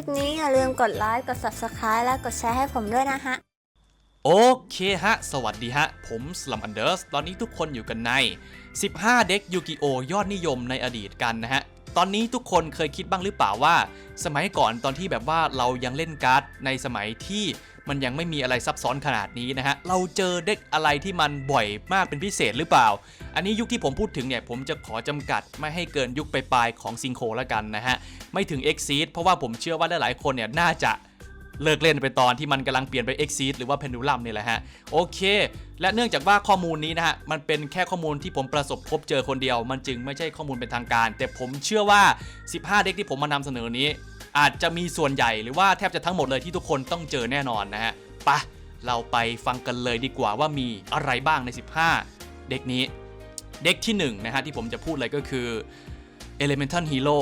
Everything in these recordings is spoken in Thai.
คลิปนี้อย่าลืมกดไลค์ กด subscribe และกดแชร์ให้ผมด้วยนะฮะ โอเคฮะ สวัสดีฮะ ผมสลัมอันเดอร์ส ตอนนี้ทุกคนอยู่กันใน 15 เด็กยูกิโอยอดนิยมในอดีตกันนะฮะ ตอนนี้ทุกคนเคยคิดบ้างหรือเปล่าว่า สมัยก่อนตอนที่แบบว่าเรายังเล่นการ์ดในสมัยที่ มันยังไม่มีอะไรซับซ้อนขนาดนี้นะฮะ เราเจอเด็กอะไรที่มันบ่อยมากเป็นพิเศษหรือเปล่า อันนี้ยุคที่ผมพูดถึงเนี่ย ผมจะขอจำกัดไม่ให้เกินยุคปลายๆของซิงโคแล้วกันนะฮะ ไม่ถึง Exceed เพราะว่าผมเชื่อว่าหลายๆคนเนี่ยน่าจะเลิกเล่นไปตอนที่มันกำลังเปลี่ยนไป Exceed หรือว่า Pendulum นี่แหละฮะ โอเค และเนื่องจากว่าข้อมูลนี้นะฮะ มันเป็นแค่ข้อมูลที่ผมประสบพบเจอคนเดียว มันจึงไม่ใช่ข้อมูลเป็นทางการ แต่ผมเชื่อว่า 15 เด็กที่ผมมานำเสนอนี้ อาจจะมีส่วนใหญ่หรือว่าแทบจะทั้งหมดเลยที่ทุกคนต้องเจอแน่นอนนะฮะปะเราไปฟังกันเลยดีกว่าว่ามีอะไรบ้างใน 15 เด็กนี้ เด็กที่หนึ่งนะฮะที่ผมจะพูดเลยก็คือ Elemental Hero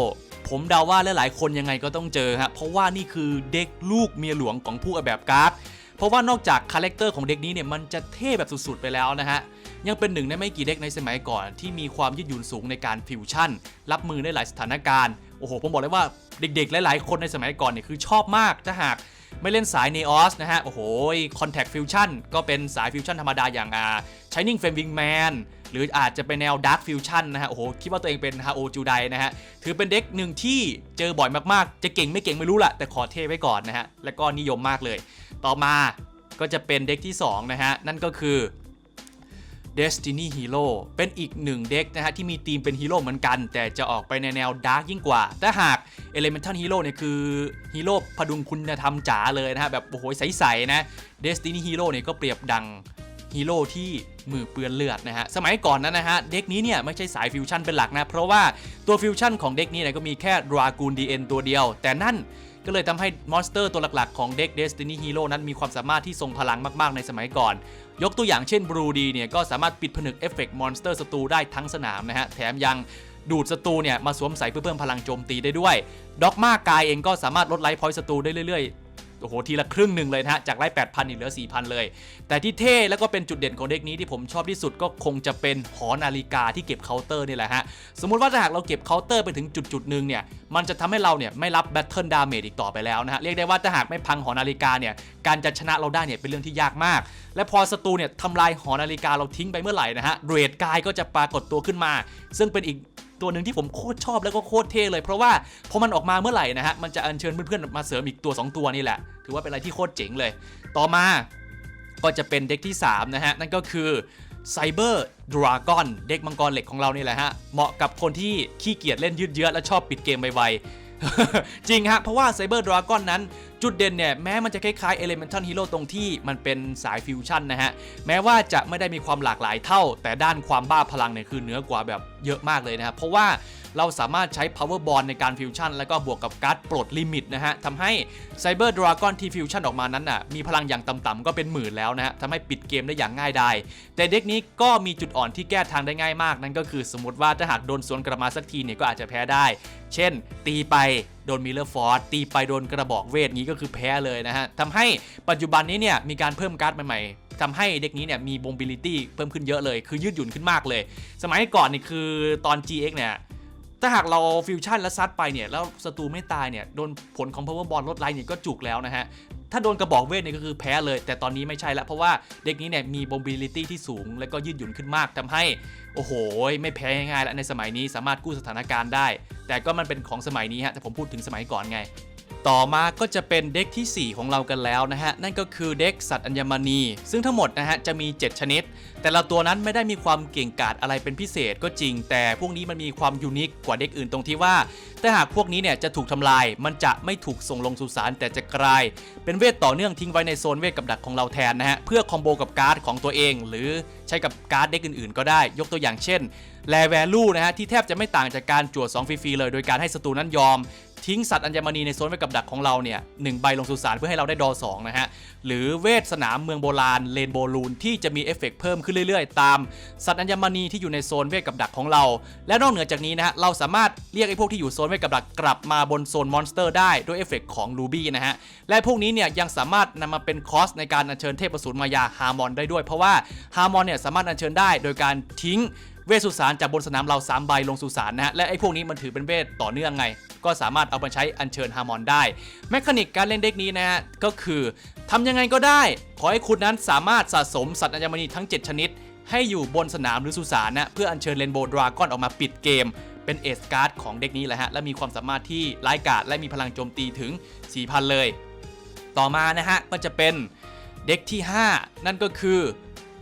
ผมเดาว่าหลายๆคนยังไงก็ต้องเจอฮะเพราะว่านี่คือเด็กลูกเมียหลวงของผู้ออกแบบการ์ดเพราะว่านอกจากคาแรคเตอร์ของเด็กนี้เนี่ยมันจะเท่แบบสุดๆไปแล้วนะฮะยังเป็นหนึ่งในไม่กี่เด็กในสมัยก่อนที่มีความยืดหยุ่นสูงในการฟิวชั่น รับมือได้หลายสถานการณ์ โอ้โห ผมบอกเลยว่าเด็กๆ หลายๆ คนในสมัยก่อนเนี่ยคือชอบมาก ถ้าหากไม่เล่นสาย n e o s นะฮะ โอ้โห Contact Fusion ก็เป็นสายฟิวชั่นธรรมดาอย่างอ่า Shining Flame Wingman หรืออาจจะเป็นแนว Dark Fusion นะฮะ โอ้โห คิดว่าตัวเองเป็นฮาโอจูไดนะฮะ ถือเป็นเด็กหนึ่งที่เจอบ่อยมากๆ จะเก่งไม่เก่งไม่รู้แหละแต่ขอเทไว้ก่อนนะฮะ และก็นิยมมากเลย ต่อมาก็จะเป็นเด็กที่ 2 นะฮะ นั่นก็คือ Destiny Hero เป็นอีกหนึ่งเด็กนะฮะที่มีธีมเป็นฮีโร่เหมือนกัน แต่จะออกไปในแนวดาร์กยิ่งกว่าถ้าหาก Elemental Hero เนี่ยคือฮีโร่พดุงคุณธรรมจ๋าเลยนะฮะแบบโอ้โหใสๆนะ Destiny Hero เนี่ยก็เปรียบดังฮีโร่ที่มือเปื้อนเลือดนะฮะ สมัยก่อนนั้นนะฮะ เด็กนี้เนี่ยไม่ใช่สายฟิวชั่นเป็นหลักนะ เพราะว่าตัวฟิวชั่นของเด็กนี้เนี่ยก็มีแค่ Dragoon DN ตัวเดียว แต่นั่น ก็เลยทำให้มอนสเตอร์ตัวหลักๆของเด็ก Destiny Hero นั้นมีความสามารถที่ทรงพลังมากๆในสมัยก่อน ยกตัวอย่างเช่นบรูดีเนี่ยก็สามารถปิดผนึกเอฟเฟกต์มอนสเตอร์ศัตรูได้ทั้งสนามนะฮะ แถมยังดูดศัตรูเนี่ยมาสวมใส่เพื่อเพิ่มพลังโจมตีได้ด้วยด็อกมากายเองก็สามารถลดไลฟ์พอยต์ศัตรูได้เรื่อยๆ โอ้โหทีละครึ่งหนึ่งเลยนะฮะจากไล่8,000อีกเหลือ 4,000 เลย แต่ที่เท่แล้วก็เป็นจุดเด่นของเด็กนี้ที่ผมชอบที่สุดก็คงจะเป็นหอนาฬิกาที่เก็บเคาน์เตอร์นี่แหละฮะสมมุติว่าถ้าหากเราเก็บเคาน์เตอร์ไปถึงจุดจุดหนึ่งเนี่ยมันจะทำให้เราเนี่ยไม่รับแบทเทิลดาเมจอีกต่อไปแล้วนะฮะเรียกได้ว่าถ้าหากไม่พังหอนาฬิกาเนี่ยการจะชนะเราได้เนี่ยเป็นเรื่องที่ยากมาก และพอศัตรูเนี่ยทำลายหอนาฬิกาเราทิ้งไปเมื่อไหร่นะฮะเรดกายก็จะปรากฏตัวขึ้นมา ซึ่งเป็นอีก ตัวหนึ่งที่ผมโคตรชอบแล้วก็โคตรเท่เลยเพราะว่าพอมันออกมาเมื่อไหร่นะฮะมันจะอัญเชิญเพื่อนๆมาเสริมอีกตัว 2 ตัวนี่แหละ ถือว่าเป็นอะไรที่โคตรเจ๋งเลย ต่อมาก็จะเป็นเด็กที่ 3 นะฮะ นั่นก็คือไซเบอร์ดราก้อนเด็กมังกรเหล็กของเรานี่แหละฮะ เหมาะกับคนที่ขี้เกียจเล่นยืดเยื้อและชอบปิดเกมไวๆ จริงฮะ เพราะว่าไซเบอร์ดราก้อนนั้น จุดเด่นเนี่ย แม้มันจะคล้ายๆ Elemental Hero ตรงที่มันเป็นสายฟิวชั่นนะฮะ แม้ว่าจะไม่ได้มีความหลากหลายเท่า แต่ด้านความบ้าพลังเนี่ยคือเหนือกว่าแบบเยอะมากเลยนะครับ เพราะว่า เราสามารถใช้ power bond ในการฟิวชั่นแล้วก็บวกกับการ์ดปลดลิมิตนะฮะทำให้ Cyber Dragon ที่ฟิวชั่นออกมานั้นน่ะมีพลังอย่างต่ำๆก็เป็นหมื่นแล้วนะฮะทำให้ปิดเกมได้อย่างง่ายดายแต่เด็กนี้ก็มีจุดอ่อนที่แก้ทางได้ง่ายมาก นั่นก็คือสมมติว่าถ้าหากโดนสวนกลับมาสักทีเนี่ยก็อาจจะแพ้ได้ เช่น ตีไปโดนมิลเลอร์ฟอร์ตีไปโดนกระบอกเวทงี้ก็คือแพ้เลยนะฮะทำให้ปัจจุบันนี้เนี่ยมีการเพิ่มการ์ดใหม่ๆทำให้เด็กนี้เนี่ยมี mobility เพิ่มขึ้นเยอะเลย คือยืดหยุ่นขึ้นมากเลย สมัยก่อนนี่คือตอน GX เนี่ย ถ้าหากเราฟิวชั่นและซัดไปเนี่ย แล้วศัตรูไม่ตายเนี่ย โดนผลของ power bond ลดไลน์เนี่ยก็จุกแล้วนะฮะ ถ้าโดนกระบอกเวทเนี่ยก็คือแพ้เลย แต่ตอนนี้ไม่ใช่ละเพราะว่าเด็กนี้เนี่ยมี mobility ที่สูง และก็ยืดหยุ่นขึ้นมากทำให้ โอ้โห ไม่แพ้ง่ายๆแล้วในสมัยนี้สามารถกู้สถานการณ์ได้ แต่ก็มันเป็นของสมัยนี้ฮะแต่ผมพูดถึงสมัยก่อนไง ต่อมาก็จะเป็นเด็กทีสี่ 4 ของเรากันแล้วนะฮะ นั่นก็คือเด็กสัตว์อัญมณี ซึ่งทั้งหมดนะฮะจะมี 7 ชนิด แต่ละตัวนั้นไม่ได้มีความเก่งกาจอะไรเป็นพิเศษก็จริง แต่พวกนี้มันมีความยูนิคกว่าเด็กอื่นตรงที่ว่าถ้าหากพวกนี้เนี่ยจะถูกทำลาย มันจะไม่ถูกส่งลงสุสานแต่จะกลาย เป็นเวทต่อเนื่องทิ้งไว้ในโซนเวทกับดักของเราแทนนะฮะเพื่อคอมโบกับการ์ดของตัวเอง หรือใช้กับการ์ดเด็กอื่น ๆ ก็ได้ยกตัวอย่างเช่นแลแวลูนะฮะที่แทบจะไม่ต่างจากการจั่ว2ฟรีๆเลย โดยการให้ศัตรูนั้นยอม ทิ้งสัตว์อัญมณีในโซนไว้กับดักของเราเนี่ยหนึ่งใบลงสุสานเพื่อให้เราได้ดอ2นะฮะ หรือเวทสนามเมืองโบราณเลนโบลูนที่จะมีเอฟเฟกต์เพิ่มขึ้นเรื่อยๆ ตามสัตว์อัญมณีที่อยู่ในโซนเวทกับดักของเรา และนอกเหนือจากนี้นะฮะเราสามารถเรียกไอ้พวกที่อยู่โซนเวทกับดักกลับมาบนโซนมอนสเตอร์ได้ด้วยเอฟเฟกต์ของลูบี้นะฮะ และพวกนี้เนี่ยยังสามารถนำมาเป็นคอสในการอัญเชิญเทพอสูรมายาฮาร์มอนได้ด้วย เพราะว่าฮาร์มอนเนี่ยสามารถอัญเชิญได้โดยการทิ้ง เวทสุสานจากบนสนามเรา3ใบลงสุสานนะฮะและไอ้พวกนี้มันถือเป็นเวทต่อเนื่องไง ก็สามารถเอาไปใช้อัญเชิญฮาร์มอนได้แมคานิกการเล่นเด็กนี้นะฮะก็คือทำยังไงก็ได้ ขอให้คุณนั้นสามารถสะสมสัตว์อัญมณีทั้ง 7 ชนิด ให้อยู่บนสนามหรือสุสานนะเพื่ออัญเชิญเรนโบว์ดราก้อนออกมาปิดเกมเป็นเอสการ์ดของเด็กนี้แหละฮะและมีความสามารถที่ร้ายกาจและมีพลังโจมตีถึง 4,000 เลย ต่อมานะฮะก็จะเป็นเด็กที่ 5 นั่นก็คือ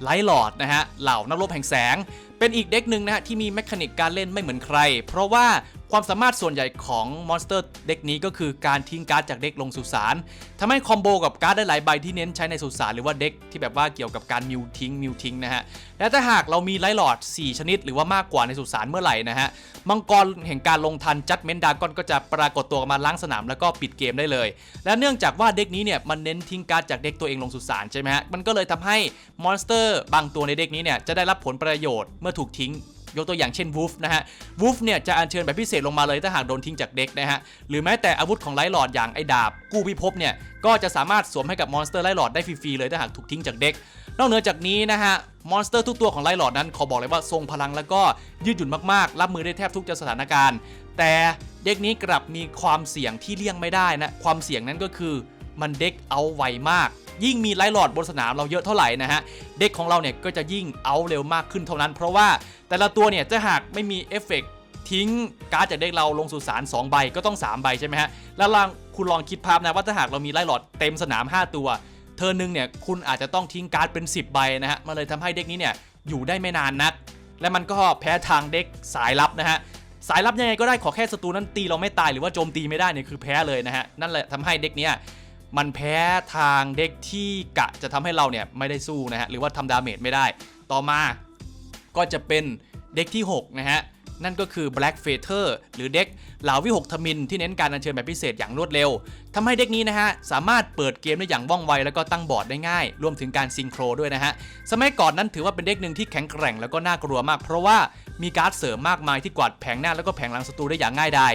ไลท์ลอดนะฮะเหล่านักรบแห่งแสงเป็นอีกเด็กหนึ่งนะฮะที่มีแมคานิกการเล่นไม่เหมือนใคร เพราะว่าความสามารถส่วนใหญ่ของมอนสเตอร์เด็กนี้ก็คือการทิ้งการ์ดจากเด็กลงสุสานทำให้คอมโบกับการ์ดได้หลายใบที่เน้นใช้ในสุสานหรือว่าเด็กที่แบบว่าเกี่ยวกับการมิวทิ้งมิวทิ้งนะฮะ และถ้าหากเรามีไลท์ลอด 4 ชนิด หรือว่ามากกว่าในสุสานเมื่อไหร่นะฮะ มังกรแห่งการลงทันจัดเมนดากอนก็จะปรากฏตัวมาล้างสนามแล้วก็ปิดเกมได้เลย และเนื่องจากว่าเด็กนี้เนี่ยมันเน้นทิ้งการ์ดจากเด็กตัวเองลงสุสานใช่ไหมฮะ มันก็เลยทำให้มอนสเตอร์บางตัวในเด็กนี้เนี่ยจะได้รับผลประโยชน์เมื่อถูกทิ้งยกตัวอย่างเช่นวูฟนะฮะวูฟเนี่ยจะอัญเชิญแบบพิเศษลงมาเลยถ้าหากโดนทิ้งจากเด็กนะฮะ หรือแม้แต่อาวุธของไลท์ลอดอย่างไอ้ดาบ กู้พิภพเนี่ย ก็จะสามารถสวมให้กับมอนสเตอร์ไลท์ลอดได้ฟรีๆเลยถ้าหากถูกทิ้งจากเด็ก นอกเหนือจากนี้นะฮะ มอนสเตอร์ทุกตัวของไลท์ลอดนั้นขอบอกเลยว่าทรงพลังแล้วก็ยืดหยุ่นมากๆ รับมือได้แทบทุกสถานการณ์ แต่เด็กนี้กลับมีความเสี่ยงที่เลี่ยงไม่ได้นะ ความเสี่ยงนั้นก็คือมันเด็กเอาไวมาก ยิ่งมีไลท์ลอดบนสนามเราเยอะเท่าไหร่นะฮะเด็กของเราเนี่ยก็จะยิ่งเอาเร็วมากขึ้นเท่านั้น เพราะว่าแต่ละตัวเนี่ยจะหากไม่มีเอฟเฟกต์ทิ้งการ์ดจากเด็กเราลงสู่สาร2ใบก็ต้อง 3 ใบใช่ไหมฮะ แล้วลองคุณลองคิดภาพนะว่าถ้าหากเรามีไลท์ลอดเต็มสนาม 5 ตัว เทอร์นหนึงเนี่ยคุณอาจจะต้องทิ้งการ์ดเป็น 10 ใบนะฮะมันเลยทำให้เด็กนี้เนี่ยอยู่ได้ไม่นานนัก และมันก็แพ้ทางเด็กสายลับนะฮะ สายลับยังไงก็ได้ขอแค่ศัตรูนั้นตีเราไม่ตายหรือว่าโจมตีไม่ได้เนี่ยคือแพ้เลยนะฮะ นั่นแหละทำให้เด็กเนี้ย มันแพ้ทางเด็กที่กะจะทำให้เราเนี่ยไม่ได้สู้นะฮะหรือว่าทำดาเมจไม่ได้ ต่อมาก็จะเป็นเด็กที่ 6 นะฮะ นั่นก็คือ Black f a t e r หรือเด็กเหล่าวิหกทมินที่เน้นการอัญเชิญแบบพิเศษอย่างรวดเร็วทำให้เด็กนี้นะฮะ สามารถเปิดเกมได้อย่างว่องไวแล้วก็ตั้งบอร์ดได้ง่าย รวมถึงการซิงโครด้วยนะฮะ สมัยก่อนนั้นถือว่าเป็นเด็กหนึ่งที่แข็งแกร่งแล้วก็น่ากลัวมาก เพราะว่ามีการ์ดเสริมมากมายที่กวาดแผงหน้าแล้วก็แผงหลังศัตรูได้อย่างง่ายดาย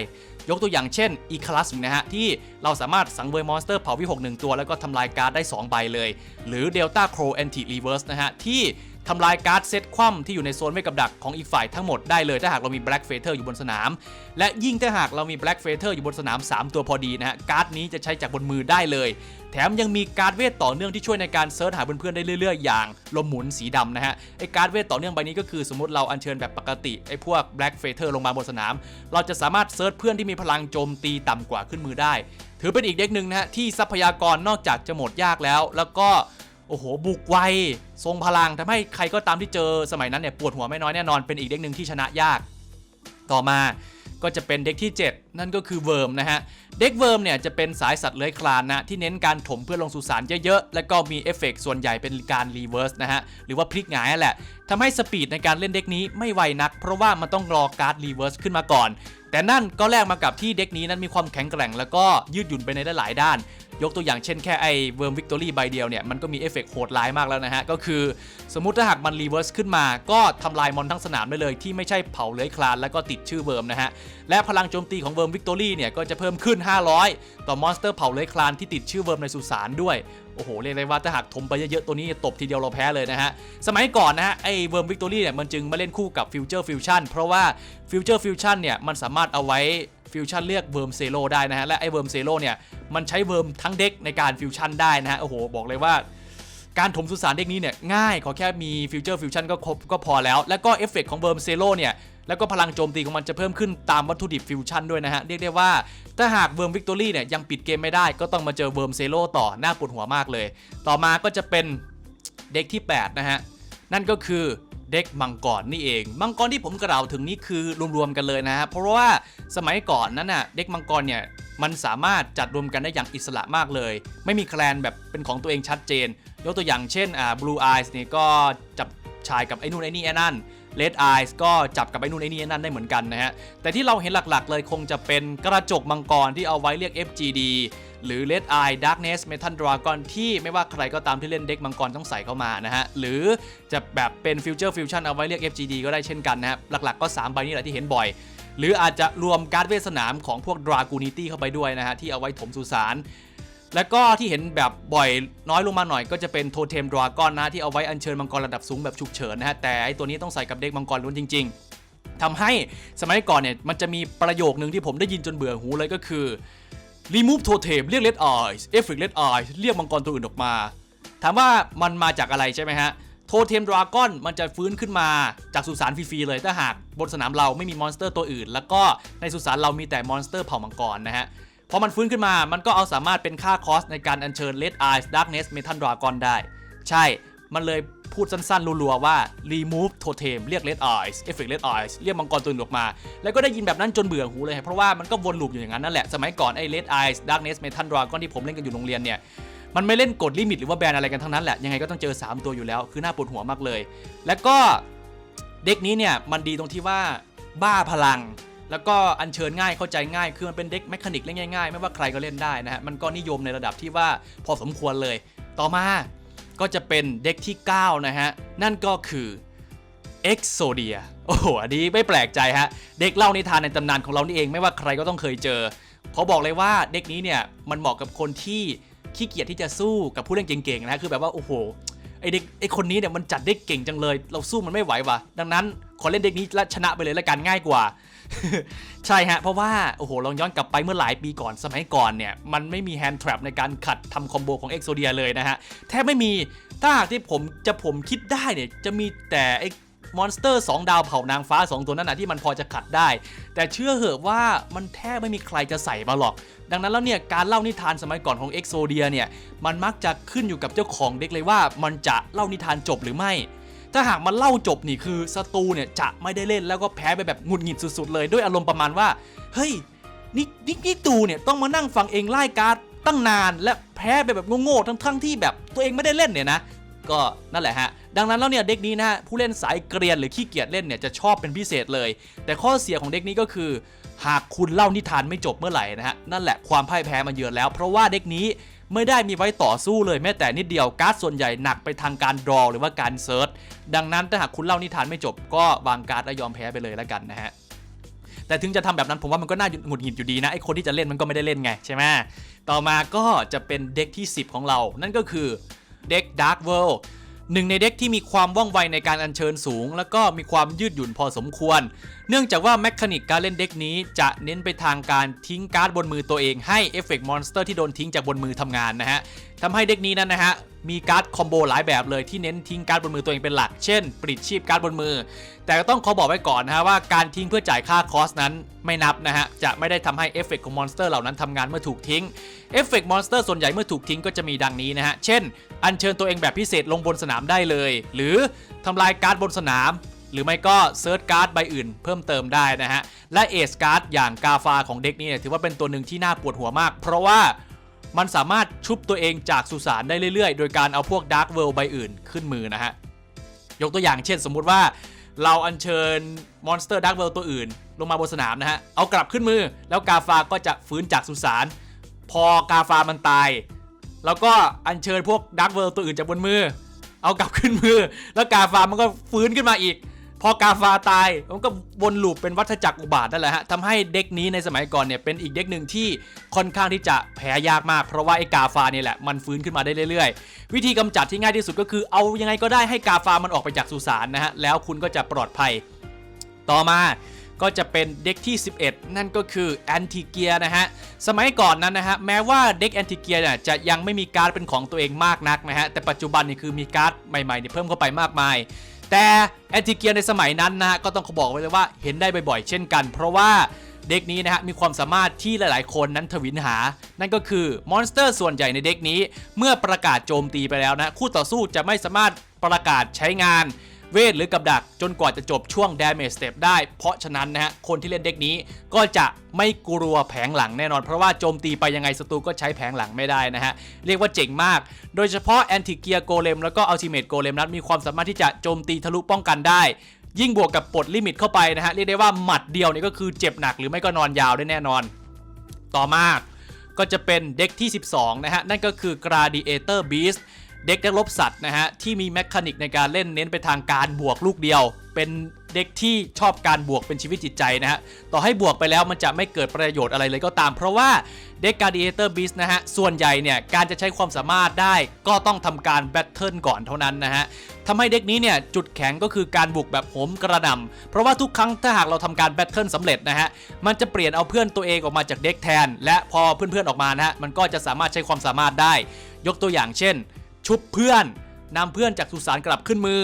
ยกตัวอย่างเช่นอีคลัสนะฮะที่เราสามารถสังเวยมอนสเตอร์เผาวิหกหนึ่งตัว แล้วก็ทำลายการ์ดได้ 2 ใบเลย หรือ Delta Crow Anti Reverse นะฮะที่ ทำลายการ์ดเซตคว่ำที่อยู่ในโซนไม่กับดักของอีกฝ่ายทั้งหมดได้เลยถ้าหากเรามี Black f a t e r อยู่บนสนาม และยิ่งถ้าหากเรามี Black f a t e r อยู่บนสนาม 3 ตัวพอดีนะฮะการ์ดนี้จะใช้จากบนมือได้เลย แถมยังมีการ์ดเวทต่อเนื่องที่ช่วยในการเซิร์ชหาเพื่อนๆได้เรื่อยๆ อย่างลมหมุนสีดำนะฮะไอการ์ดเวทต่อเนื่องใบนี้ก็คือสมมติเราอัญเชิญแบบปกติไอพวก Black f a t e r ลงมาบนสนาม เราจะสามารถเซิร์ชเพื่อนที่มีพลังโจมตีต่ำกว่าขึ้นมือได้ ถือเป็นอีกเด็กหนึ่งนะฮะที่ทรัพยากรนอกจากจะหมดยากแล้ว แล้วก็ โอ้โห บุกไว ทรงพลังทำให้ใครก็ตามที่เจอสมัยนั้นเนี่ยปวดหัวไม่น้อยแน่นอนเป็นอีกเด็กหนึ่งที่ชนะยาก ต่อมาก็จะเป็นเด็กที่ 7 นั่นก็คือเวิร์มนะฮะ เด็กเวิร์มเนี่ยจะเป็นสายสัตว์เลื้อยคลานนะ ที่เน้นการถมเพื่อลงสู่สารเยอะๆ แล้วก็มีเอฟเฟกต์ส่วนใหญ่เป็นการรีเวิร์สนะฮะ หรือว่าพลิกหงายแหละทำให้สปีดในการเล่นเด็กนี้ไม่ไวนัก เพราะว่ามันต้องรอการ์ดรีเวิร์สขึ้นมาก่อน แต่นั่นก็แลกมากับที่เด็กนี้นั้นมีความแข็งแกร่ง แล้วก็ยืดหยุ่นไปในได้หลายด้าน ยกตัวอย่างเช่นแค่ไอเวิร์มวิกตอรี่ใบเดียวเนี่ย มันก็มีเอฟเฟกต์โหดร้ายมากแล้วนะฮะ ก็คือสมมุติถ้าหากมันรีเวิร์สขึ้นมาก็ทำลายมอนทั้งสนามได้เลยที่ไม่ใช่เผาเลื้อยคลานแล้วก็ติดชื่อเวิร์มนะฮะ และพลังโจมตีของเวิร์มวิกตอรี่เนี่ยก็จะเพิ่มขึ้น 500 ต่อมอนสเตอร์เผาเลื้อยคลานที่ติดชื่อเวิร์มในสุสานด้วยโอ้โหเรียกได้ว่าถ้าหากถมไปเยอะๆตัวนี้ตบทีเดียวเราแพ้เลยนะฮะ สมัยก่อนนะฮะไอ้เวิร์มวิกตอรี่เนี่ยมันจึงมาเล่นคู่กับฟิวเจอร์ฟิวชั่นเพราะว่าฟิวเจอร์ฟิวชั่นเนี่ยมันสามารถเอาไว้ ฟิวชั่นเรียกเวิร์มเซโลได้นะฮะและไอ้เวิร์มเซโลเนี่ยมันใช้เวิร์มทั้งเด็กในการฟิวชั่นได้นะฮะโอ้โหบอกเลยว่าการถมสุสานเด็กนี้เนี่ยง่ายขอแค่มีฟิวเจอร์ฟิวชั่นก็ครบก็พอแล้ว แล้วก็เอฟเฟกต์ของเวิร์มเซโลเนี่ยแล้วก็พลังโจมตีของมันจะเพิ่มขึ้นตามวัตถุดิบฟิวชั่นด้วยนะฮะ เรียกได้ว่าถ้าหากเวิร์มวิกตอรี่เนี่ยยังปิดเกมไม่ได้ก็ต้องมาเจอเวิร์มเซโลต่อหน่าปวดหัวมากเลย ต่อมาก็จะเป็นเด็กที่ 8 นะฮะ นั่นก็คือ เด็กมังกรนี่เอง มังกรที่ผมกล่าวถึงนี่คือรวมๆกันเลยนะฮะเพราะว่าสมัยก่อนนั้นน่ะเด็กมังกรเนี่ยมันสามารถจัดรวมกันได้อย่างอิสระมากเลย ไม่มีแคลนแบบเป็นของตัวเองชัดเจน ยกตัวอย่างเช่นอ่าบลูอายส์นี่ก็จับชายกับไอ้นู่นไอ้นี่ไอ้นั่น Red Eyes ก็จับกับไอ้นู่นไอ้นี่นั่นได้เหมือนกันนะฮะ แต่ที่เราเห็นหลักๆ เลยคงจะเป็นกระจกมังกรที่เอาไว้เรียก FGD หรือ Red Eye Darkness Metal Dragon ที่ไม่ว่าใครก็ตามที่เล่นเด็กมังกรต้องใส่เข้ามานะฮะ หรือจะแบบเป็น Future Fusion เอาไว้เรียก FGD ก็ได้เช่นกันนะครับ หลักๆก็ 3 ใบนี้แหละที่เห็นบ่อย หรืออาจจะรวมการ์ดเวทสนามของพวก Dragonity เข้าไปด้วยนะฮะที่เอาไว้ถมสุสาน แล้วก็ที่เห็นแบบบ่อยน้อยลงมาหน่อยก็จะเป็นโทเทมดราก้อนนะที่เอาไว้อัญเชิญมังกรระดับสูงแบบฉุกเฉินนะฮะแต่ไอตัวนี้ต้องใส่กับเด็กมังกรล้วนจริง ๆทำให้สมัยก่อนเนี่ยมันจะมีประโยคนึงที่ผมได้ยินจนเบื่อหูเลยก็คือ remove totem เรียก red eyes effect red eyes เรียกมังกรตัวอื่นออกมา ถามว่ามันมาจากอะไรใช่ไหมฮะโทเทมดราก้อนมันจะฟื้นขึ้นมาจากสุสานฟรีๆเลยถ้าหากบนสนามเราไม่มีมอนสเตอร์ตัวอื่น แล้วก็ในสุสานเรามีแต่มอนสเตอร์เผ่ามังกรนะฮะ พอมันฟื้นขึ้นมา มันก็เอาสามารถเป็นค่าคอสในการอัญเชิญ Red Eyes Darkness Metal Dragon ได้ ใช่ มันเลยพูดสั้นๆ รัวๆ ว่า remove totem เรียก Red Eyes Effect Red Eyes เรียกมังกรตัวอื่นออกมา แล้วก็ได้ยินแบบนั้นจนเบื่อหูเลย เพราะว่ามันก็วนลูปอยู่อย่างนั้นนั่นแหละ สมัยก่อนไอ้ Red Eyes Darkness Metal Dragon ที่ผมเล่นกันอยู่โรงเรียนเนี่ย มันไม่เล่นกฎลิมิตหรือว่าแบนอะไรกันทั้งนั้นแหละ ยังไงก็ต้องเจอ 3 ตัวอยู่แล้ว คือหน้าปวดหัวมากเลย แล้วก็เด็กนี้เนี่ย มันดีตรงที่ว่าบ้าพลัง แล้วก็อัญเชิญง่ายเข้าใจง่าย คือมันเป็นเด็กแมคานิกเล่นง่ายๆ ไม่ว่าใครก็เล่นได้นะฮะมันก็นิยมในระดับที่ว่าพอสมควรเลย ต่อมาก็จะเป็นเด็กที่ 9 นะฮะ นั่นก็คือ Exodia โอ้โหอันนี้ไม่แปลกใจฮะ เด็กเล่านิทานในตำนานของเรานี่เองไม่ว่าใครก็ต้องเคยเจอเขาบอกเลยว่าเด็กนี้เนี่ยมันเหมาะกับคนที่ขี้เกียจที่จะสู้กับผู้เล่นเก่งๆนะฮะคือแบบว่าโอ้โหไอเด็กไอคนนี้เนี่ยมันจัดได้เก่งจังเลย เราสู้มันไม่ไหวว่ะดังนั้น ขอเล่นเด็กนี้และชนะไปเลยละกันง่ายกว่า ใช่ฮะ เพราะว่า โอ้โห ลองย้อนกลับไปเมื่อหลายปีก่อนสมัยก่อนเนี่ย มันไม่มีแฮนด์ทรัพในการขัดทำคอมโบของ Exodia เดียเลยนะฮะ แทบไม่มีถ้าหากที่ผมจะผมคิดได้เนี่ย จะมีแต่ไอ้มอนสเตอร์2ดาวเผ่านางฟ้า 2 ตัวนั้นนะที่มันพอจะขัดได้ แต่เชื่อเหอะว่ามันแทบไม่มีใครจะใส่มาหรอก ดังนั้นแล้วเนี่ย การเล่านิทานสมัยก่อนของ Exodia เนี่ย มันมักจะขึ้นอยู่กับเจ้าของเด็กเลยว่ามันจะเล่านิทานจบหรือไม่ ถ้าหากมันเล่าจบนี่คือศัตรูเนี่ยจะไม่ได้เล่นแล้วก็แพ้ไปแบบหงุดหงิดสุดๆเลยด้วยอารมณ์ประมาณว่า เฮ้ยนี่นี่นี่ตูเนี่ยต้องมานั่งฟังเองไล่การ์ดตั้งนานและแพ้ไปแบบโง่ๆทั้งๆที่แบบตัวเองไม่ได้เล่นเนี่ยนะก็นั่นแหละฮะ ดังนั้นแล้วเนี่ยเด็กนี้นะฮะผู้เล่นสายเกรียนหรือขี้เกียจเล่นเนี่ยจะชอบเป็นพิเศษเลย แต่ข้อเสียของเด็กนี้ก็คือ หากคุณเล่านิทานไม่จบเมื่อไหร่นะฮะนั่นแหละความพ่ายแพ้มันเยือนแล้ว เพราะว่าเด็กนี้ ไม่ได้มีไว้ต่อสู้เลยแม้แต่นิดเดียวการ์ดส่วนใหญ่หนักไปทางการดรอหรือว่าการเซิร์ชดังนั้นถ้าหากคุณเล่านิทานไม่จบก็วางการ์ดและยอมแพ้ไปเลยแล้วกันนะฮะแต่ถึงจะทำแบบนั้นผมว่ามันก็น่าหงุดหงิดอยู่ดีนะไอคนที่จะเล่นมันก็ไม่ได้เล่นไงใช่ไหมต่อมาก็จะเป็นเด็กที่ 10 ของเรา นั่นก็คือเด็ก Dark World หนึ่งในเด็กที่มีความว่องไวในการอัญเชิญสูง แล้วก็มีความยืดหยุ่นพอสมควร เนื่องจากว่าแมคานิกการเล่นเด็กนี้จะเน้นไปทางการทิ้งการ์ดบนมือตัวเองให้เอฟเฟกต์มอนสเตอร์ที่โดนทิ้งจากบนมือทำงานนะฮะทำให้เด็กนี้นั้นนะฮะ มีการ์ดคอมโบหลายแบบเลยที่เน้นทิ้งการ์ดบนมือตัวเองเป็นหลัก เช่นปลิดชีพการ์ดบนมือ แต่ก็ต้องขอบอกไว้ก่อนนะฮะว่าการทิ้งเพื่อจ่ายค่าคอสนั้นไม่นับนะฮะ จะไม่ได้ทำให้เอฟเฟกต์ของมอนสเตอร์เหล่านั้นทำงานเมื่อถูกทิ้งเอฟเฟกต์มอนสเตอร์ส่วนใหญ่เมื่อถูกทิ้งก็จะมีดังนี้นะฮะ เช่น อัญเชิญตัวเองแบบพิเศษลงบนสนามได้เลย หรือทำลายการ์ดบนสนาม หรือไม่ก็เซิร์ชการ์ดใบอื่นเพิ่มเติมได้นะฮะ และเอสการ์ดอย่างกาฟาของเด็กนี้เนี่ยถือว่าเป็นตัวหนึ่งที่น่าปวดหัวมาก เพราะว่า มันสามารถชุบตัวเองจากสุสานได้เรื่อยๆ โดยการเอาพวกดาร์กเวิลด์ใบอื่นขึ้นมือนะฮะ ยกตัวอย่างเช่นสมมุติว่าเราอัญเชิญมอนสเตอร์ดักเวลตัวอื่น ลงมาบนสนามนะฮะ เอากลับขึ้นมือ แล้วกาฟาก็จะฟื้นจากสุสาน พอกาฟามันตาย แล้วก็อัญเชิญพวกดักเวลตัวอื่นจากบนมือ เอากลับขึ้นมือ แล้วกาฟามันก็ฟื้นขึ้นมาอีก พอกาฟาตายมันก็วนลูปเป็นวัฏจักรอุบาทนั่นแหละฮะทำให้เด็กนี้ในสมัยก่อนเนี่ยเป็นอีกเด็กหนึ่งที่ค่อนข้างที่จะแพ้ยากมาก เพราะว่าไอ้กาฟาเนี่ยแหละมันฟื้นขึ้นมาได้เรื่อยๆ วิธีกำจัดที่ง่ายที่สุดก็คือเอายังไงก็ได้ให้กาฟามันออกไปจากสุสานนะฮะแล้วคุณก็จะปลอดภัย ต่อมาก็จะเป็นเด็กที่ 11 นั่นก็คือแอนติเกียนะฮะ สมัยก่อนนั้นนะฮะ แม้ว่าเด็กแอนติเกียเนี่ยจะยังไม่มีการ์ดเป็นของตัวเองมากนักนะฮะ แต่ปัจจุบันนี่คือมีการ์ดใหม่ๆเนี่ยเพิ่มเข้าไปมากมาย แต่แอนติเกียในสมัยนั้นนะฮะก็ต้องขอบอกไว้เลยว่าเห็นได้บ่อยๆ เช่นกัน เพราะว่าเด็กนี้นะฮะมีความสามารถที่หลายๆ คนนั้นทวินหา นั่นก็คือมอนสเตอร์ส่วนใหญ่ในเด็กนี้ เมื่อประกาศโจมตีไปแล้วนะคู่ต่อสู้จะไม่สามารถประกาศใช้งาน เวทหรือกับดักจนกว่าจะจบช่วง damage step ได้ เพราะฉะนั้นนะฮะคนที่เล่นเด็กนี้ก็จะไม่กลัวแผงหลังแน่นอน เพราะว่าโจมตีไปยังไงศัตรูก็ใช้แผงหลังไม่ได้นะฮะ เรียกว่าเจ๋งมาก โดยเฉพาะแอนติเกียโกเลมแล้วก็อัลติเมทโกเลมนั้นมีความสามารถที่จะโจมตีทะลุป้องกันได้ยิ่งบวกกับปลดลิมิตเข้าไปนะฮะเรียกได้ว่าหมัดเดียวนี่ก็คือเจ็บหนักหรือไม่ก็นอนยาวได้แน่นอน ต่อมาก็จะเป็นเด็กที่ 12 นะฮะ นั่นก็คือ Gladiator Beast เด็กนักรบสัตว์นะฮะที่มีแมคานิกในการเล่นเน้นไปทางการบวกลูกเดียว เป็นเด็กที่ชอบการบวกเป็นชีวิตจิตใจนะฮะต่อให้บวกไปแล้วมันจะไม่เกิดประโยชน์อะไรเลยก็ตาม เพราะว่าเด็ก Gladiator Beast นะฮะส่วนใหญ่เนี่ยการจะใช้ความสามารถได้ก็ต้องทำการแบทเทิลก่อนเท่านั้นนะฮะทำให้เด็กนี้เนี่ยจุดแข็งก็คือการบุกแบบโหมกระหน่ำเพราะว่าทุกครั้งถ้าหากเราทำการแบทเทิลสำเร็จนะฮะมันจะเปลี่ยนเอาเพื่อนตัวเองออกมาจากเด็กแทน และพอเพื่อนๆออกมานะฮะมันก็จะสามารถใช้ความสามารถได้ ยกตัวอย่างเช่น ชุบเพื่อนนำเพื่อนจากสุสานกลับขึ้นมือ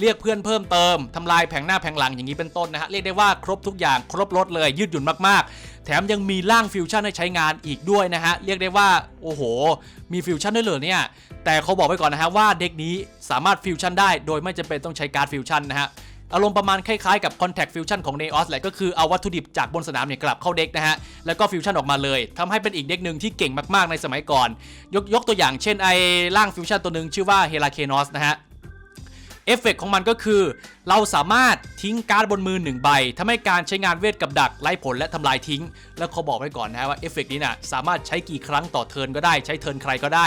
เรียกเพื่อนเพิ่มเติมทำลายแผงหน้าแผงหลังอย่างนี้เป็นต้นนะฮะเรียกได้ว่าครบทุกอย่างครบรถเลยยืดหยุ่นมากๆ แถมยังมีร่างฟิวชั่นให้ใช้งานอีกด้วยนะฮะเรียกได้ว่าโอ้โห มีฟิวชั่นด้วยเหรอเนี่ยแต่เขาบอกไว้ก่อนนะฮะว่าเด็กนี้สามารถฟิวชั่นได้ โดยไม่จำเป็นต้องใช้การ์ดฟิวชั่นนะฮะ อารมณ์ประมาณคล้ายๆกับ Contact Fusion ของ Neos แหละก็คือเอาวัตถุดิบจากบนสนามเนี่ยกลับเข้าเด็กนะฮะ แล้วก็ฟิวชั่นออกมาเลยทำให้เป็นอีกเด็กหนึ่งที่เก่งมากๆในสมัยก่อน ยกยกตัวอย่างเช่นไอ้ร่างฟิวชั่นตัวหนึ่งชื่อว่าเฮราเคนอสนะฮะ เอฟเฟกต์ของมันก็คือ เราสามารถทิ้งการ์ดบนมือหนึ่งใบทำให้การใช้งานเวทกับดักไล่ผลและทำลายทิ้ง แล้วเขาบอกไว้ก่อนนะว่าเอฟเฟกต์นี้นะสามารถใช้กี่ครั้งต่อเทิร์นก็ได้ใช้เทิร์นใครก็ได้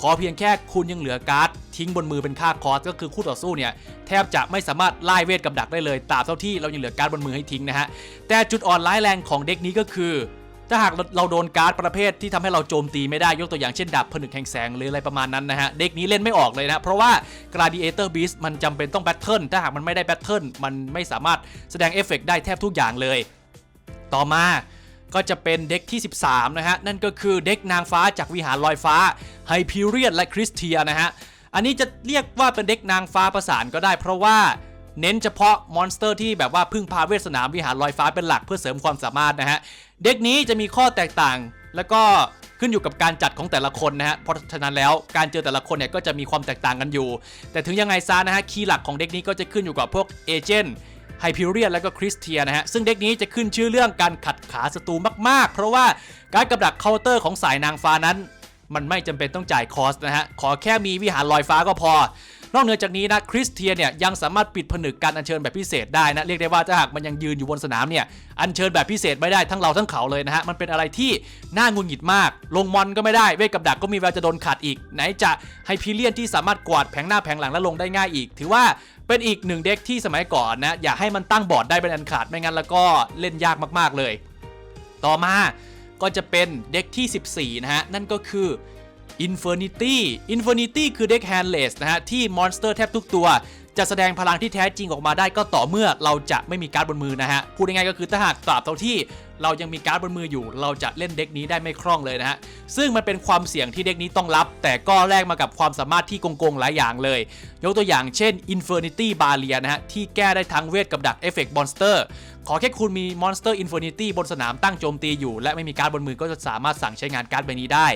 ขอเพียงแค่คุณยังเหลือการ์ดทิ้งบนมือเป็นค่าคอสก็คือคู่ต่อสู้เนี่ยแทบจะไม่สามารถไล่เวทกับดักได้เลยตราบเท่าที่เรายังเหลือการ์ดบนมือให้ทิ้งนะฮะแต่จุดอ่อนร้ายแรงของเด็กนี้ก็คือ ถ้าหากเราโดนการ์ดประเภทที่ทำให้เราโจมตีไม่ได้ยกตัวอย่างเช่นดาบผนึกแห่งแสงหรืออะไรประมาณนั้นนะฮะ เด็กนี้เล่นไม่ออกเลยนะเพราะว่า Gladiator Beast มันจำเป็นต้องแบทเทิลถ้าหากมันไม่ได้แบทเทิลมันไม่สามารถแสดงเอฟเฟกต์ได้แทบทุกอย่างเลย ต่อมาก็จะเป็นเด็กที่ 13 นะฮะ นั่นก็คือเด็กนางฟ้าจากวิหารลอยฟ้าไฮพิเรียนและคริสเทียนะฮะ อันนี้จะเรียกว่าเป็นเด็กนางฟ้าประสานก็ได้เพราะว่า เน้นเฉพาะมอนสเตอร์ที่แบบว่าพึ่งพาเวทสนามวิหารลอยฟ้าเป็นหลักเพื่อเสริมความสามารถนะฮะ เด็กนี้จะมีข้อแตกต่าง แล้วก็ขึ้นอยู่กับการจัดของแต่ละคนนะฮะ เพราะฉะนั้นแล้วการเจอแต่ละคนเนี่ยก็จะมีความแตกต่างกันอยู่ แต่ถึงยังไงซะนะฮะคีย์หลักของเด็กนี้ก็จะขึ้นอยู่กับพวกเอเจนต์ไฮพิเรียนและก็คริสเทียนะฮะ ซึ่งเด็กนี้จะขึ้นชื่อเรื่องการขัดขาศัตรูมาก ๆ เพราะว่าการกับดักเคาน์เตอร์ของสายนางฟ้านั้น มันไม่จำเป็นต้องจ่ายคอสนะฮะขอแค่มีวิหารลอยฟ้าก็พอ นอกเหนือจากนี้นะคริสเทียเนี่ยยังสามารถปิดผนึกการอัญเชิญแบบพิเศษได้นะเรียกได้ว่าถ้าหากมันยังยืนอยู่บนสนามเนี่ยอัญเชิญแบบพิเศษไม่ได้ทั้งเราทั้งเขาเลยนะฮะมันเป็นอะไรที่น่างุนหงิดมาก ลงมอนก็ไม่ได้เวทกับดักก็มีแววจะโดนขัดอีก ไหนจะไฮพิเลียนที่สามารถกวาดแผงหน้าแผงหลังและลงได้ง่ายอีก ถือว่าเป็นอีกหนึ่งเด็กที่สมัยก่อนนะอย่าให้มันตั้งบอร์ดได้เป็นอันขาดไม่งั้นแล้วก็เล่นยากมากๆเลย ต่อมาก็จะเป็นเด็กที่ 14 นะฮะ นั่นก็คือ Infernity Infernity คือเด็ก Handless นะฮะ ที่มอนสเตอร์แทบทุกตัว จะแสดงพลังที่แท้จริงออกมาได้ก็ต่อเมื่อเราจะไม่มีการ์ดบนมือนะฮะ พูดง่ายๆก็คือถ้าหากตราบเท่าที่ เรายังมีการ์ดบนมืออยู่ เราจะเล่นเด็กนี้ได้ไม่คล่องเลยนะฮะ ซึ่งมันเป็นความเสี่ยงที่เด็กนี้ต้องรับ แต่ก็แลกมากับความสามารถที่โกงๆหลายอย่างเลย ยกตัวอย่างเช่น Infernity Barrier นะฮะ ที่แก้ได้ทั้งเวทกับดักเอฟเฟกต์มอนสเตอร์ขอแค่คุณมีมอนสเตอร์อินฟินิตี้บนสนามตั้งโจมตีอยู่ และไม่มีการ์ดบนมือก็จะสามารถสั่งใช้งานการ์ดใบนี้ได้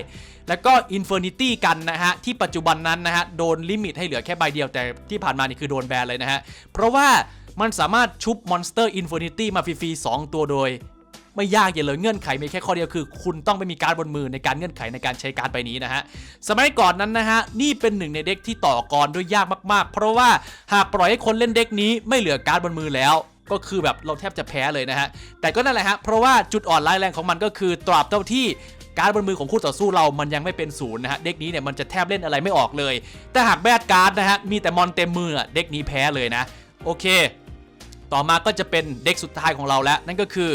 แล้วก็ Infernity กันนะฮะ ที่ปัจจุบันนั้นนะฮะ โดนลิมิตให้เหลือแค่ใบเดียวแต่ที่ผ่านมานี่คือโดนแบนเลยนะฮะ เพราะว่ามันสามารถชุบมอนสเตอร์อินฟินิตี้มาฟรีๆ2ตัวโดย ไม่ยากอย่าเลยเงื่อนไขมีแค่ข้อเดียวคือ คุณต้องไม่มีการบนมือในการเงื่อนไขในการใช้การดใบนี้นะฮะสมัยก่อนนั้นนะฮะนี่เป็นหนึ่งในเด็กที่ต่อกรด้วยยากมากๆ เพราะว่าหากปล่อยให้คนเล่นเด็กนี้ไม่เหลือการบนมือแล้วก็คือแบบเราแทบจะแพ้เลยนะฮะ แต่ก็นั่นแหละฮะ เพราะว่าจุดอ่อนร้ายแรงของมันก็คือตราบเท่าที่การบนมือของคู่ต่อสู้เรามันยังไม่เป็นศูนย์นะฮะ เด็กนี้เนี่ยมันจะแทบเล่นอะไรไม่ออกเลย แต่หากแบดการ์ดนะฮะ มีแต่มอนเต็มมือเด็กนี้แพ้เลยนะ โอเค ต่อมาก็จะเป็นเด็กสุดท้ายของเราแล้ว นั่นก็คือ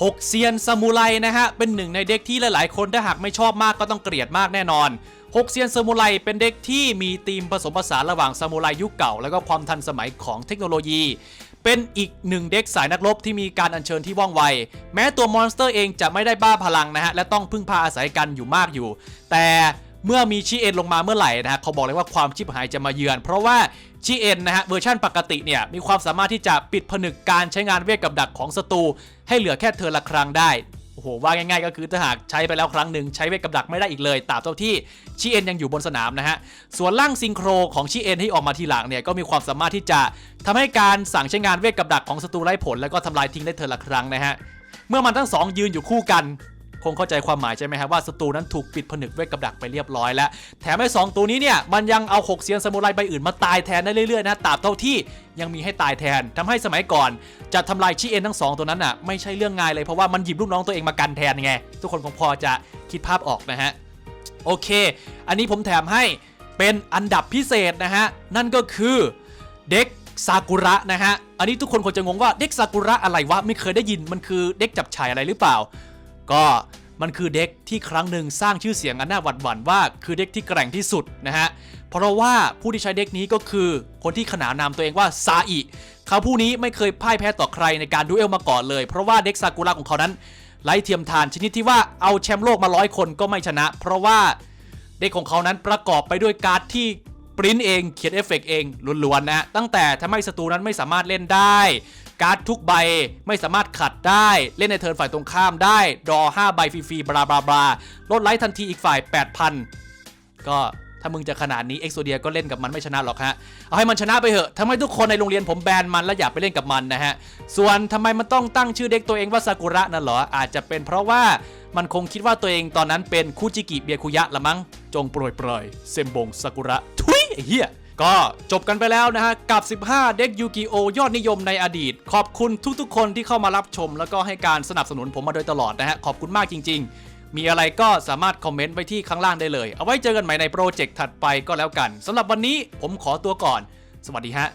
6 เซียนซามูไรนะฮะ เป็นหนึ่งในเด็กที่หลาย ๆ คนถ้าหากไม่ชอบมากก็ต้องเกลียดมากแน่นอน 6 เซียนซามูไรเป็นเด็กที่มีธีมผสมผสานระหว่างซามูไรยุคเก่า แล้วก็ความทันสมัยของเทคโนโลยี เป็นอีกหนึ่งเด็กสายนักรบที่มีการอัญเชิญที่ว่องไว แม้ตัวมอนสเตอร์เองจะไม่ได้บ้าพลังนะฮะ และต้องพึ่งพาอาศัยกันอยู่มากอยู่ แต่ เมื่อมีชีเอ็นลงมาเมื่อไหร่นะฮะเขาบอกเลยว่าความชิบหายจะมาเยือน เพราะว่าชีเอ็นนะฮะเวอร์ชันปกติเนี่ยมีความสามารถที่จะปิดผนึกการใช้งานเวทกับดักของศัตรูให้เหลือแค่เธอละครั้งได้โอ้โหว่าง่ายๆก็คือถ้าหากใช้ไปแล้วครั้งหนึ่งใช้เวทกับดักไม่ได้อีกเลยตราบเท่าที่ชีเอ็นยังอยู่บนสนามนะฮะส่วนร่างซิงโครของชีเอ็นที่ออกมาทีหลังเนี่ยก็มีความสามารถที่จะทำให้การสั่งใช้งานเวทกับดักของศัตรูไร้ผล แล้วก็ทำลายทิ้งได้เธอละครั้งนะฮะเมื่อมันทั้งสองยืนอยู่คู่กัน คงเข้าใจความหมายใช่ไหมครับว่าศัตรูนั้นถูกปิดผนึกเวทกับดักไปเรียบร้อยแล้ว แถมไอ้สองตัวนี้เนี่ยมันยังเอาหกเซียนซามูไรใบอื่นมาตายแทนได้เรื่อยๆนะตราบเท่าที่ยังมีให้ตายแทนทำให้สมัยก่อน จะทำลายชิเอ็นทั้งสองตัวนั้นอะไม่ใช่เรื่องง่ายเลยเพราะว่ามันหยิบลูกน้องตัวเองมากันแทนไงทุกคนคงพอจะคิดภาพออกนะฮะโอเค อันนี้ผมแถมให้เป็นอันดับพิเศษนะฮะนั่นก็คือเด็กซากุระนะฮะ อันนี้ทุกคนคงจะงงว่าเด็กซากุระอะไรวะ ไม่เคยได้ยิน มันคือเด็กจับฉายอะไรหรือเปล่า ก็มันคือเด็กที่ครั้งหนึ่งสร้างชื่อเสียงอันน่าหวั่นหวั่นว่าคือเด็กที่แกร่งที่สุดนะฮะ เพราะว่าผู้ที่ใช้เด็กนี้ก็คือคนที่ขนานนามตัวเองว่าซาอิเขาผู้นี้ไม่เคยพ่ายแพ้ต่อใครในการดูเอลมาก่อนเลย เพราะว่าเด็กซากุระของเขานั้นไร้เทียมทานชนิดที่ว่าเอาแชมป์โลกมาร้อยคนก็ไม่ชนะ เพราะว่าเด็กของเขานั้นประกอบไปด้วยการ์ดที่ปริ้นเองเขียนเอฟเฟกต์เองล้วนๆนะตั้งแต่ทำให้ศัตรูนั้นไม่สามารถเล่นได้ การ์ดทุกใบไม่สามารถขัดได้ เล่นในเทิร์นฝ่ายตรงข้ามได้ดรอ5 ใบฟรีๆบลาบลาบลาลดไลท์ทันทีอีกฝ่าย 8,000 ก็ถ้ามึงจะขนาดนี้เอ็กโซเดียก็เล่นกับมันไม่ชนะหรอกฮะ เอาให้มันชนะไปเถอะทำให้ทุกคนในโรงเรียนผมแบนมันและอยากไปเล่นกับมันนะฮะ ส่วนทำไมมันต้องตั้งชื่อเด็กตัวเองว่าซากุระนั่นเหรอ อาจจะเป็นเพราะว่ามันคงคิดว่าตัวเองตอนนั้นเป็นคุจิกิเบียคุยะละมั้ง จงโปรยปล่อยเซมบงซากุระ ทุยเหี้ย ก็จบกันไปแล้วนะฮะ กับ 15 เด็กยูกิโอยอดนิยมในอดีต ขอบคุณทุกๆ คนที่เข้ามารับชม แล้วก็ให้การสนับสนุนผมมาโดยตลอดนะฮะ ขอบคุณมากจริง ๆ มีอะไรก็สามารถคอมเมนต์ไว้ที่ข้างล่างได้เลย เอาไว้เจอกันใหม่ในโปรเจกต์ถัดไปก็แล้วกันสำหรับวันนี้ผมขอตัวก่อน สวัสดีฮะ